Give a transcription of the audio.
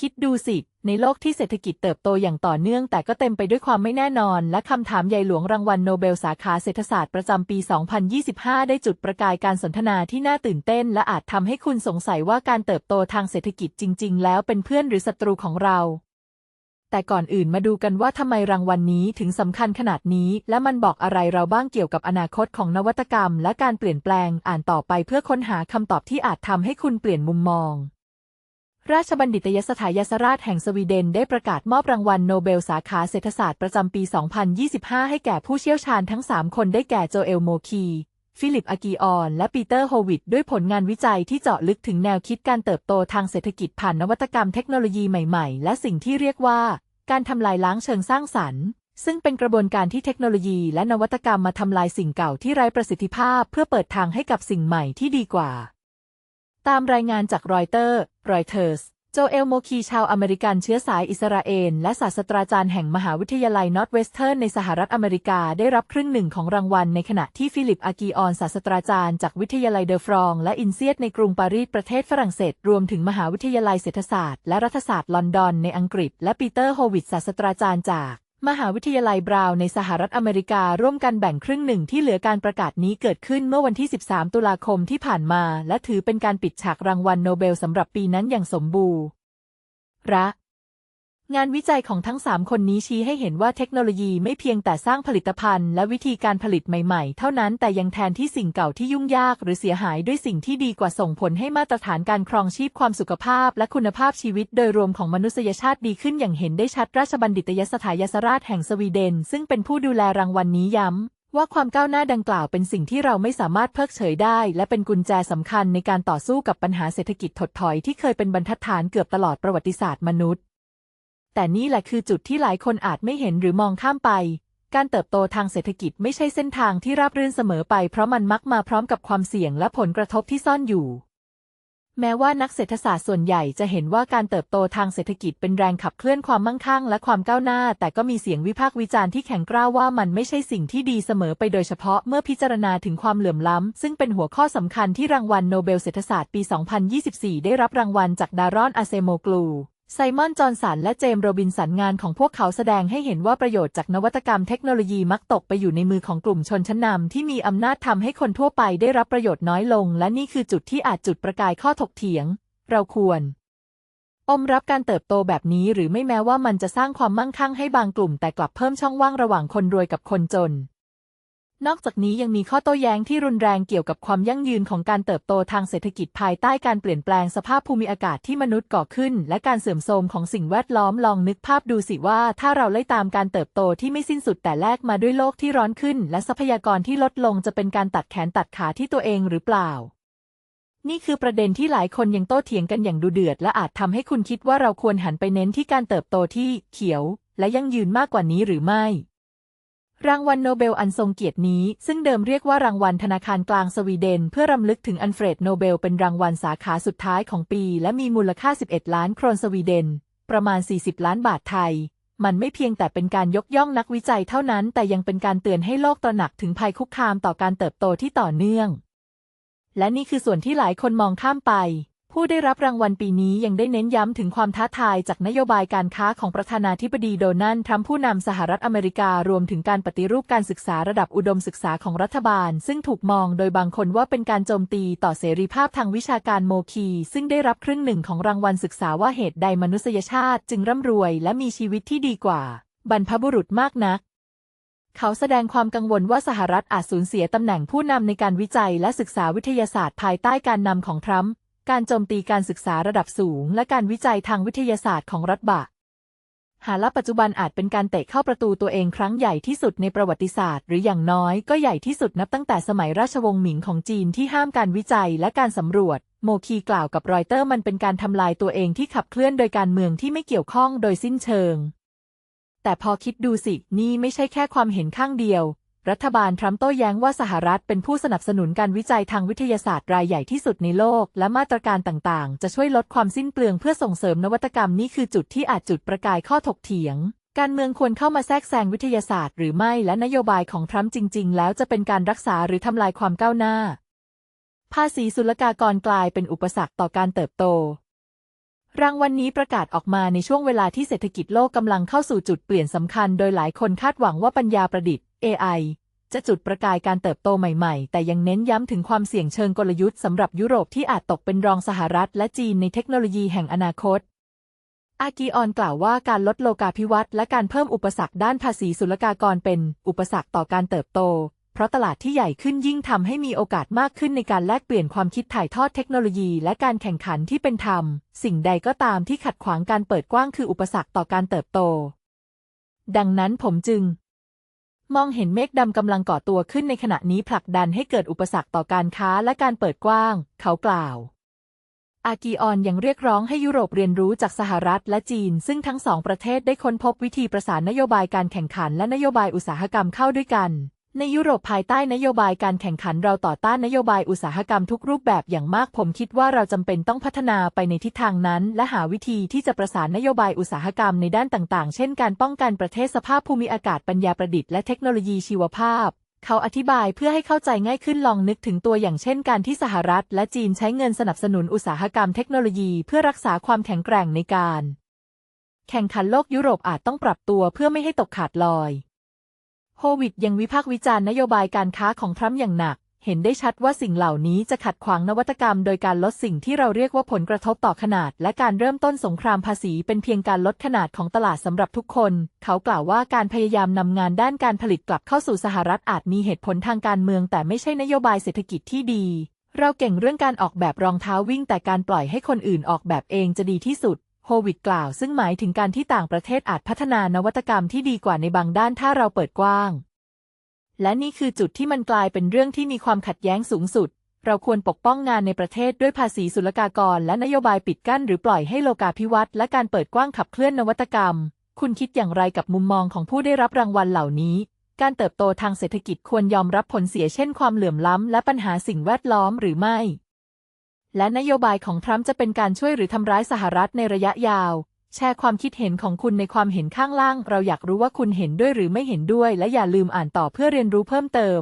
คิดดูสิ ในโลกที่เศรษฐกิจเติบโตอย่างต่อเนื่อง แต่ก็เต็มไปด้วยความไม่แน่นอน และคำถามใหญ่หลวงรางวัลโนเบลสาขาเศรษฐศาสตร์ประจำปี 2025 ได้จุดประกายการสนทนาที่น่าตื่นเต้น และอาจทำให้คุณสงสัยว่าการเติบโตทางเศรษฐกิจจริง ๆ แล้วเป็นเพื่อนหรือศัตรูของเรา แต่ก่อนอื่นมาดูกันว่าทำไมรางวัลนนี้ถึงสำคัญขนาดนี้ และมันบอกอะไรเราบ้างเกี่ยวกับอนาคตของนวัตกรรม และการเปลี่ยนแปลง อ่านต่อไปเพื่อค้นหาคำตอบที่อาจทำให้คุณเปลี่ยนมุมมอง ราชบัณฑิตยสถานยสราชแห่งสวีเดนได้ประกาศมอบรางวัลโนเบลสาขาเศรษฐศาสตร์ประจำปี 2025 ให้แก่ผู้เชี่ยวชาญทั้ง 3 คนได้แก่โจเอลโมคี ฟิลิปอากีออน และปีเตอร์โฮวิดด้วยผลงานวิจัยที่เจาะลึกถึงแนวคิดการเติบโตทางเศรษฐกิจผ่านนวัตกรรมเทคโนโลยีใหม่ๆ และสิ่งที่เรียกว่า การทำลายล้างเชิงสร้างสรรค์ ซึ่งเป็นกระบวนการที่เทคโนโลยีและนวัตกรรมมาทำลายสิ่งเก่าที่ไร้ประสิทธิภาพ เพื่อเปิดทางให้กับสิ่งใหม่ที่ดีกว่า ตามรายงานจากรอยเตอร์ รอยเตอร์ส โจเอลโมคีชาวอเมริกันเชื้อสายอิสราเอล และศาสตราจารย์แห่งมหาวิทยาลัยนอร์ทเวสเทิร์นในสหรัฐอเมริกาได้รับครึ่งหนึ่งของรางวัลในขณะที่ฟิลิปอากีออนศาสตราจารย์จากวิทยาลัยเดอฟรอง และอินเซียตในกรุงปารีสประเทศฝรั่งเศส รวมถึงมหาวิทยาลัยเศรษฐศาสตร์และรัฐศาสตร์ลอนดอนในอังกฤษ และปีเตอร์โฮวิดศาสตราจารย์จาก มหาวิทยาลัยบราวน์ในสหรัฐอเมริการ่วมกันแบ่งครึ่งหนึ่งที่เหลือการประกาศนี้เกิดขึ้นเมื่อวันที่ 13 ตุลาคมที่ผ่านมา และถือเป็นการปิดฉากรางวัลโนเบลสำหรับปีนั้นอย่างสมบูรณ์ระ งานวิจัยของทั้ง 3 คนนี้ชี้ให้เห็นว่าเทคโนโลยีไม่เพียงแต่สร้างผลิตภัณฑ์และวิธีการผลิตใหม่ๆ เท่านั้นแต่ยังแทนที่สิ่งเก่าที่ยุ่งยากหรือเสียหายด้วยสิ่งที่ดีกว่าส่งผลให้มาตรฐานการครองชีพความสุขภาพ และคุณภาพชีวิตโดยรวมของมนุษยชาติดีขึ้นอย่างเห็นได้ชัดราชบัณฑิตยสถานยสราชแห่งสวีเดน ซึ่งเป็นผู้ดูแลรางวัลนนี้ย้ำว่าความก้าวหน้าดังกล่าวเป็นสิ่งที่เราไม่สามารถเพิกเฉยได้ และเป็นกุญแจสำคัญในการต่อสู้กับปัญหาเศรษฐกิจถดถอยที่เคยเป็นบรรทัดฐานเกือบตลอดประวัติศาสตร์มนุษย์ แต่นี่แหละคือจุดที่หลายคนอาจไม่เห็นหรือมองข้ามไป การเติบโตทางเศรษฐกิจไม่ใช่เส้นทางที่ราบรื่นเสมอไป เพราะมันมักมาพร้อมกับความเสี่ยงและผลกระทบที่ซ่อนอยู่ แม้ว่านักเศรษฐศาสตร์ส่วนใหญ่จะเห็นว่าการเติบโตทางเศรษฐกิจเป็นแรงขับเคลื่อนความมั่งคั่งและความก้าวหน้า แต่ก็มีเสียงวิพากษ์วิจารณ์ที่แข็งกร้าวว่ามันไม่ใช่สิ่งที่ดีเสมอไปโดยเฉพาะเมื่อพิจารณาถึงความเหลื่อมล้ำ ซึ่งเป็นหัวข้อสำคัญที่รางวัลโนเบลเศรษฐศาสตร์ปี 2024 ได้รับรางวัลจากดารอนอาเซโมกลู ไซมอน จอห์นสัน และเจมส์โรบินสันงานของพวกเขาแสดงให้เห็นว่าประโยชน์จากนวัตกรรมเทคโนโลยีมักตกไปอยู่ในมือของกลุ่มชนชั้นนำที่มีอำนาจทำให้คนทั่วไปได้รับประโยชน์น้อยลง และนี่คือจุดที่อาจจุดประกายข้อถกเถียง เราควร อมรับการเติบโตแบบนี้หรือไม่แม้ว่ามันจะสร้างความมั่งคั่งให้บางกลุ่มแต่กลับเพิ่มช่องว่างระหว่างคนรวยกับคนจน นอกจากนี้ยังมีข้อโต้แย้งที่รุนแรงเกี่ยวกับความยั่งยืนของการเติบโตทางเศรษฐกิจภายใต้การเปลี่ยนแปลงสภาพภูมิอากาศที่มนุษย์ก่อขึ้น และการเสื่อมโทรมของสิ่งแวดล้อมลองนึกภาพดูสิว่าถ้าเราไล่ตามการเติบโตที่ไม่สิ้นสุดแต่แรกมาด้วยโลกที่ร้อนขึ้น และทรัพยากรที่ลดลงจะเป็นการตัดแขนตัดขาที่ตัวเองหรือเปล่า นี่คือประเด็นที่หลายคนยังโต้เถียงกันอย่างดุเดือด และอาจทำให้คุณคิดว่าเราควรหันไปเน้นที่การเติบโตที่เขียว และยั่งยืนมากกว่านี้หรือไม่ รางวัลโนเบลอันทรงเกียรตินี้ซึ่งเดิมเรียกว่ารางวัลธนาคารกลางสวีเดน เพื่อรำลึกถึงอันเฟรดโนเบลเป็นรางวัลสาขาสุดท้ายของปี และมีมูลค่า 11 ล้านโครนสวีเดน ประมาณ 40 ล้านบาทไทย มันไม่เพียงแต่เป็นการยกย่องนักวิจัยเท่านั้น แต่ยังเป็นการเตือนให้โลกตระหนักถึงภัยคุกคามต่อการเติบโตที่ต่อเนื่อง และนี่คือส่วนที่หลายคนมองข้ามไป ผู้ได้รับรางวัลปีนี้ยังได้เน้นย้ำถึงความท้าทายจากนโยบายการค้าของประธานาธิบดีโดนัลด์ทรัมป์ผู้นำสหรัฐอเมริการวมถึงการปฏิรูปการศึกษาระดับอุดมศึกษาของรัฐบาล ซึ่งถูกมองโดยบางคนว่าเป็นการโจมตีต่อเสรีภาพทางวิชาการโมคี ซึ่งได้รับครึ่งหนึ่งของรางวัลศึกษาว่าเหตุใดมนุษยชาติจึงร่ำรวยและมีชีวิตที่ดีกว่า บรรพบุรุษมากนักเขาแสดงความกังวลว่าสหรัฐอาจสูญเสียตำแหน่งผู้นำในการวิจัยและศึกษาวิทยาศาสตร์ภายใต้การนำของทรัมป์ การโจมตีการศึกษาระดับสูง และการวิจัยทางวิทยาศาสตร์ของรัฐบะ หาละปัจจุบันอาจเป็นการเตะเข้าประตูตัวเองครั้งใหญ่ที่สุดในประวัติศาสตร์ หรืออย่างน้อยก็ใหญ่ที่สุดนับตั้งแต่สมัยราชวงศ์หมิงของจีนที่ห้ามการวิจัยและการสำรวจ โมคีกล่าวกับรอยเตอร์มันเป็นการทำลายตัวเองที่ขับเคลื่อนโดยการเมืองที่ไม่เกี่ยวข้องโดยสิ้นเชิงแต่พอคิดดูสิ นี่ไม่ใช่แค่ความเห็นข้างเดียว รัฐบาลทรัมป์โต้แย้งว่าสหรัฐเป็นผู้สนับสนุนการวิจัยทางวิทยาศาสตร์รายใหญ่ที่สุดในโลก และมาตรการต่างๆ จะช่วยลดความสิ้นเปลืองเพื่อส่งเสริมนวัตกรรมนี่คือจุดที่อาจจุดประกายข้อถกเถียง การเมืองควรเข้ามาแทรกแซงวิทยาศาสตร์หรือไม่และนโยบายของทรัมป์จริง ๆ แล้วจะเป็นการรักษาหรือทำลายความก้าวหน้า ภาษีศุลกากรกลายเป็นอุปสรรคต่อการเติบโตรางวัลนนี้ประกาศออกมาในช่วงเวลาที่เศรษฐกิจโลกกำลังเข้าสู่จุดเปลี่ยนสำคัญ โดยหลายคนคาดหวังว่าปัญญาประดิษฐ์ AI จะจุดประกายการเติบโตใหม่ๆ แต่ยังเน้นย้ำถึงความเสี่ยงเชิงกลยุทธ์สำหรับยุโรปที่อาจตกเป็นรองสหรัฐและจีนในเทคโนโลยีแห่งอนาคต อากีออนกล่าวว่าการลดโลกาภิวัตน์และการเพิ่มอุปสรรคด้านภาษีศุลกากรเป็นอุปสรรคต่อการเติบโต เพราะตลาดที่ใหญ่ขึ้นยิ่งทำให้มีโอกาสมากขึ้นในการแลกเปลี่ยนความคิดถ่ายทอดเทคโนโลยี และการแข่งขันที่เป็นธรรม สิ่งใดก็ตามที่ขัดขวางการเปิดกว้างคืออุปสรรคต่อการเติบโต ดังนั้นผมจึง มองเห็นเมฆดำกำลังก่อตัวขึ้นในขณะนี้ผลักดันให้เกิดอุปสรรคต่อการค้าและการเปิดกว้าง เขากล่าว อากีออนยังเรียกร้องให้ยุโรปเรียนรู้จากสหรัฐและจีน ซึ่งทั้งสองประเทศได้ค้นพบวิธีประสานนโยบายการแข่งขันและนโยบายอุตสาหกรรมเข้าด้วยกัน ในยุโรปภายใต้นโยบายการแข่งขันเราต่อต้านนโยบายอุตสาหกรรมทุกรูปแบบอย่างมากผมคิดว่าเราจำเป็นต้องพัฒนาไปในทิศทางนั้น และหาวิธีที่จะประสานนโยบายอุตสาหกรรมในด้านต่างๆ เช่นการป้องกันประเทศสภาพภูมิอากาศปัญญาประดิษฐ์และเทคโนโลยีชีวภาพ เขาอธิบายเพื่อให้เข้าใจง่ายขึ้นลองนึกถึงตัวอย่างเช่น การที่สหรัฐ และจีนใช้เงินสนับสนุนอุตสาหกรรมเทคโนโลยีเพื่อรักษาความแข็งแกร่งในการ แข่งขันโลกยุโรปอาจต้องปรับตัวเพื่อไม่ให้ตกขาดลอย โฮวิดยังวิพากษ์วิจารณ์นโยบายการค้าของทรัมป์อย่างหนัก เห็นได้ชัดว่าสิ่งเหล่านี้จะขัดขวางนวัตกรรม โดยการลดสิ่งที่เราเรียกว่าผลกระทบต่อขนาด และการเริ่มต้นสงครามภาษีเป็นเพียงการลดขนาดของตลาดสำหรับทุกคน เขากล่าวว่าการพยายามนำงานด้านการผลิตกลับเข้าสู่สหรัฐอาจมีเหตุผลทางการเมือง แต่ไม่ใช่นโยบายเศรษฐกิจที่ดีเราเก่งเรื่องการออกแบบรองเท้าวิ่งแต่การปล่อยให้คนอื่นออกแบบเองจะดีที่สุด โฮวิดกล่าวซึ่งหมายถึงการที่ต่างประเทศอาจพัฒนานวัตกรรมที่ดีกว่าในบางด้านถ้าเราเปิดกว้าง และนี่คือจุดที่มันกลายเป็นเรื่องที่มีความขัดแย้งสูงสุด เราควรปกป้องงานในประเทศด้วยภาษีศุลกากร และนโยบายปิดกั้นหรือปล่อยให้โลกาภิวัตน์และการเปิดกว้างขับเคลื่อนนวัตกรรม คุณคิดอย่างไรกับมุมมองของผู้ได้รับรางวัลเหล่านี้ การเติบโตทางเศรษฐกิจควรยอมรับผลเสียเช่นความเหลื่อมล้ำและปัญหาสิ่งแวดล้อมหรือไม่ และนโยบายของทรัมป์จะเป็นการช่วยหรือทำร้ายสหรัฐในระยะยาว แชร์ความคิดเห็นของคุณในความเห็นข้างล่าง เราอยากรู้ว่าคุณเห็นด้วยหรือไม่เห็นด้วย และอย่าลืมอ่านต่อเพื่อเรียนรู้เพิ่มเติม